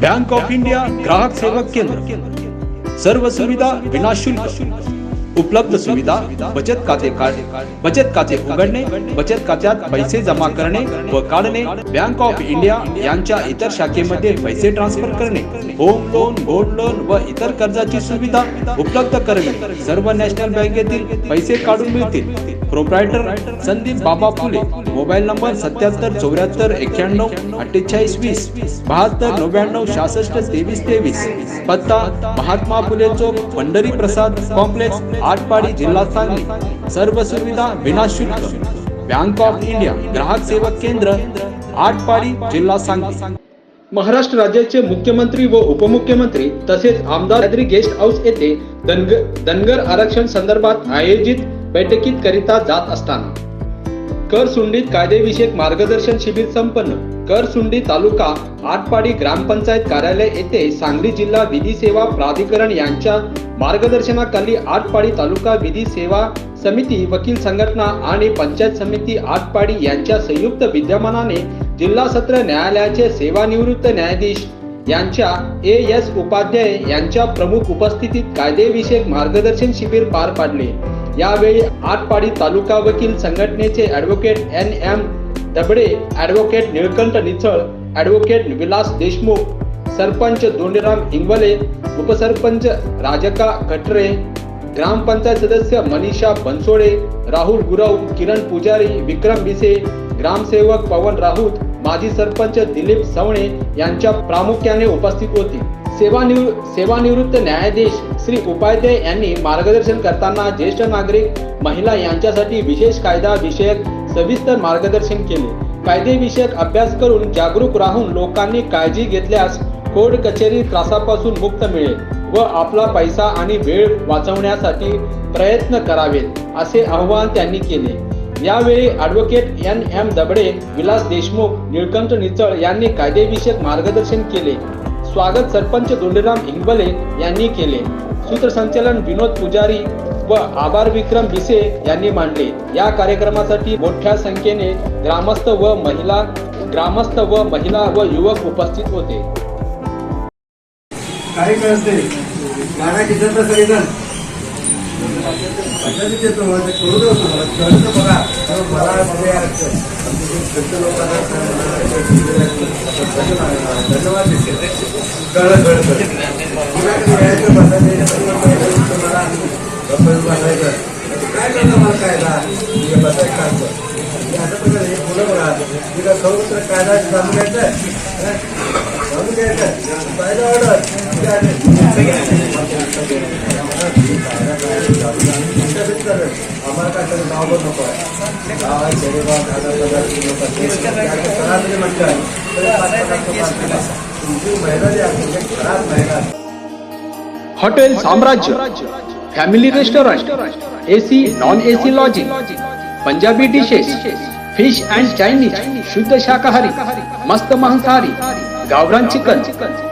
Bank of India ग्राहक सेवा केंद्र सर्व सुविधा विनाशुल्क उपलब्ध सुविधा बचत खाते बचत खाते उघडणे बचत खात्यात पैसे जमा करणे व काढणे बँक ऑफ इंडिया यांच्या इतर शाखेमध्ये पैसे ट्रान्सफर करणे होम लोन गोल्ड लोन व इतर कर्जाची सुविधा उपलब्ध करणे सर्व नॅशनल बँकेतील पैसे काढून मिळतील प्रोप्रायटर संदीप बाबा फुले मोबाईल नंबर सत्याहत्तर चौऱ्याहत्तर एक्क्याण्णव अठ्ठेचाळीस वीस बहात्तर नव्याण्णव सहासष्ट तेवीस तेवीस. पत्ता महात्मा फुले चौक पंढरी प्रसाद कॉम्प्लेक्स आटपाडी जिल्हा सांगली. सर्व सुविधा विनाशुल्क. बँक ऑफ इंडिया ग्राहक सेवा केंद्र आटपाडी जिल्हा सांगली. महाराष्ट्र राज्याचे मुख्यमंत्री व उपमुख्यमंत्री तसेच आमदार गेस्ट हाऊस येथे धनगर आरक्षण संदर्भात आयोजित बैठकीत करिता जात असताना कर सुंडीत कायदेविषयक मार्गदर्शन शिबिर संपन्न. कर सुंडी तालुका आटपाडी ग्रामपंचायत कार्यालय येथे सांगली जिल्हा विधी सेवा प्राधिकरण यांच्या मार्गदर्शनाखाली आटपाडी तालुका विधी सेवा समिती वकील संघटना आणि पंचायत समिती आटपाडी यांच्या संयुक्त विद्यमानाने जिल्हा सत्र न्यायालयाचे सेवानिवृत्त न्यायाधीश यांच्या ए एस उपाध्याय यांच्या प्रमुख उपस्थितीत कायदेविषयक मार्गदर्शन शिबिर पार पाडले. यावेळी आटपाडी तालुका वकील संघटनेचे advocate N M Dabade advocate Nilkanth Nichal advocate Vilas Deshmukh sarpanch Dondiram Ingawale उपसरपंच राजका कटरे ग्रामपंचायत सदस्य मनीषा बनसोडे राहुल गुरव किरण पुजारी विक्रम बिसे ग्रामसेवक पवन राऊत माजी सरपंच दिलीप सवणे यांच्या प्रामुख्याने उपस्थित होते. सेवानिवृ सेवानिवृत्त न्यायाधीश श्री उपाध्याय यांनी मार्गदर्शन करताना ज्येष्ठ नागरिक महिला यांच्यासाठी विशेष कायदा विषयक सविस्तर मार्गदर्शन केले. कायदेविषयक अभ्यास करून जागरूक राहून लोकांनी काळजी घेतल्यास कोर्ट कचेरी त्रासापासून मुक्त मिळेल व आपला पैसा आणि वेळ वाचवण्यासाठी प्रयत्न करावेत असे आवाहन त्यांनी केले. यावेळी advocate N M Dabade Vilas Deshmukh Nilkanth Nichal यांनी कायदेविषयक मार्गदर्शन केले. स्वागत सरपंच धोंडीराम इंगबले यांनी केले. सूत्रसंचालन विनोद पुजारी व आभार विक्रम बिसे यांनी मांडले. या कार्यक्रमासाठी मोठ्या संख्येने ग्रामस्थ व महिला ग्रामस्थ व महिला व युवक उपस्थित होते. कायदा हे बसायचं काम असं हे कायदा जाणून घ्यायचं hotel Samrajya family restaurant AC non AC lodging Punjabi dishes fish and Chinese शुद्ध शाकाहारी, मस्त मांसाहारी गावरान चिकन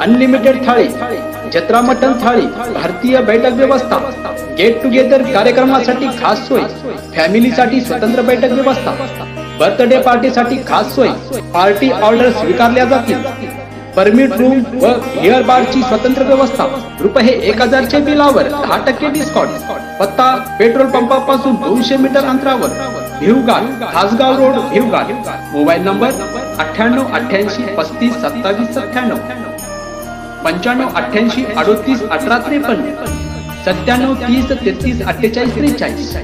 अनलिमिटेड थाळी जत्रा मटन थाळी भारतीय बैठक व्यवस्था गेट टुगेदर कार्यक्रमासाठी खास सोय फॅमिलीसाठी स्वतंत्र बैठक व्यवस्था बर्थडे पार्टीसाठी खास सोय पार्टी ऑर्डर स्वीकारल्या जातील. परमिट रूम व हेअर बारची स्वतंत्र व्यवस्था रुपये एक हजारच्या बिलावर दहा टक्के डिस्काउंट पत्ता पेट्रोल पंपापासून दोनशे मीटर अंतरावर Bhivgaon Khasgaon road Bhivgaon mobile number अठ्ठ्याण्णव अठ्ठ्याऐंशी पस्तीस सत्तावीस सत्त्याण्णव. पंच्याण्णव अठ्ठ्याऐंशी अडोतीस अठरा त्रेपन्न. सत्त्याण्णव तीस तेहतीस अठ्ठेचाळीस त्रेचाळीस.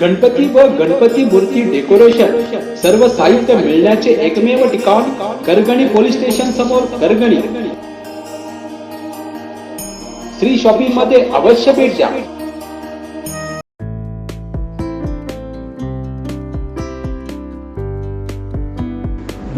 गणपती व गणपती मूर्ती डेकोरेशन सर्व साहित्य मिळण्याचे एकमेव ठिकाण करगणी पोलीस स्टेशन समोर करगणी. श्री शॉपिंगमध्ये अवश्य भेट द्या.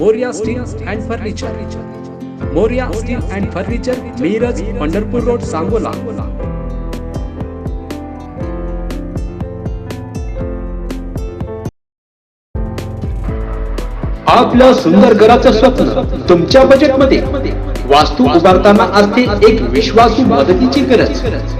Moriya steel and furniture Moriya steel and furniture Miraj Pandharpur road Sangola आपल्या सुंदर घराचं स्वप्न तुमच्या बजेटमध्ये वास्तू उभारताना असते एक विश्वासू मदतीची गरज.